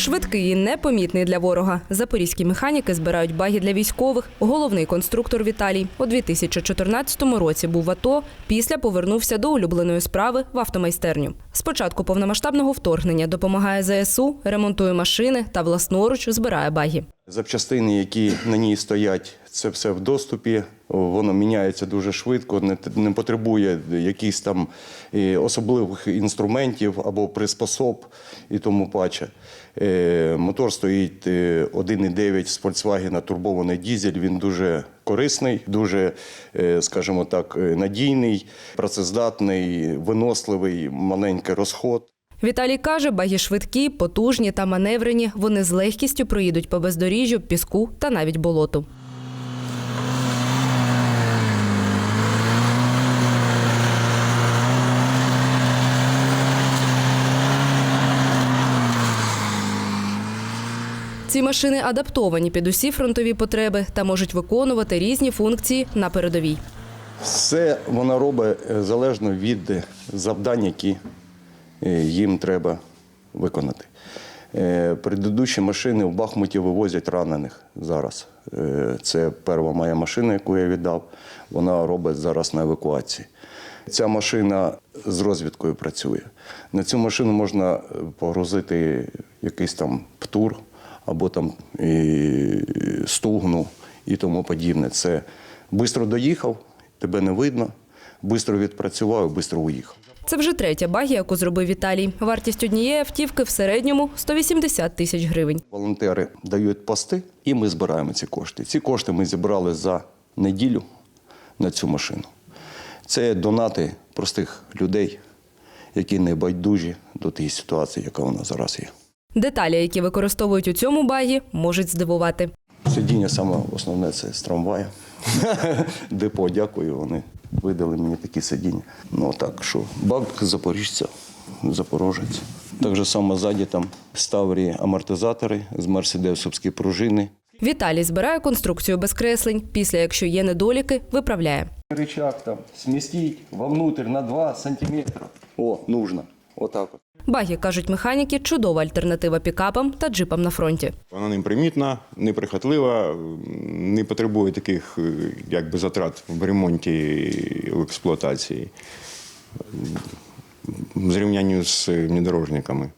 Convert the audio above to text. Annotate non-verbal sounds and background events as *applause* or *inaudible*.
Швидкий і непомітний для ворога. Запорізькі механіки збирають баги для військових. Головний конструктор Віталій у 2014 році був в АТО. Після повернувся до улюбленої справи в автомайстерню. Спочатку повномасштабного вторгнення допомагає ЗСУ, ремонтує машини та власноруч збирає баги. Запчастини, які на ній стоять, це все в доступі. Воно міняється дуже швидко, не, не потребує якихось там е, особливих інструментів або приспособ і тому паче. Е, Мотор стоїть е, 1,9 з Volkswagen турбований дізель. Він дуже корисний, дуже, е, скажімо так, е, надійний, працездатний, виносливий, маленький розход. Віталій каже, баги швидкі, потужні та маневрені. Вони з легкістю проїдуть по бездоріжжю, піску та навіть болоту. Ці машини адаптовані під усі фронтові потреби та можуть виконувати різні функції на передовій. Все вона робить е, залежно від завдань, які е, їм треба виконати. Е, Предыдущі машини в Бахмуті вивозять ранених зараз. Е, Це перша моя машина, яку я віддав. Вона робить зараз на евакуації. Ця машина з розвідкою працює. На цю машину можна е, погрузити якийсь там птур або там і стугну і тому подібне. Це швидко доїхав, тебе не видно, швидко відпрацював, швидко уїхав. Це вже третя багі, яку зробив Віталій. Вартість однієї автівки в середньому 180 тисяч гривень. Волонтери дають пости, і ми збираємо ці кошти. Ці кошти ми зібрали за неділю на цю машину. Це донати простих людей, які не байдужі до тієї ситуації, яка у нас зараз є. Деталі, які використовують у цьому багі, можуть здивувати. Сидіння саме основне це з трамвая. *laughs* Депо, дякую, вони видали мені такі сидіння. Ну так що, бак запоріжця, запорожець. Так же само ззаді там ставрі амортизатори з мерседесовські пружини. Віталій збирає конструкцію без креслень. Після, якщо є недоліки, виправляє. Рычаг там сместить вовнутрь на 2 сантиметра. О, нужно. Отак Багі, кажуть механіки, чудова альтернатива пікапам та джипам на фронті. Вона непримітна, неприхотлива, не потребує таких е, якби, затрат в ремонті в експлуатації в зрівнянні з внедорожниками.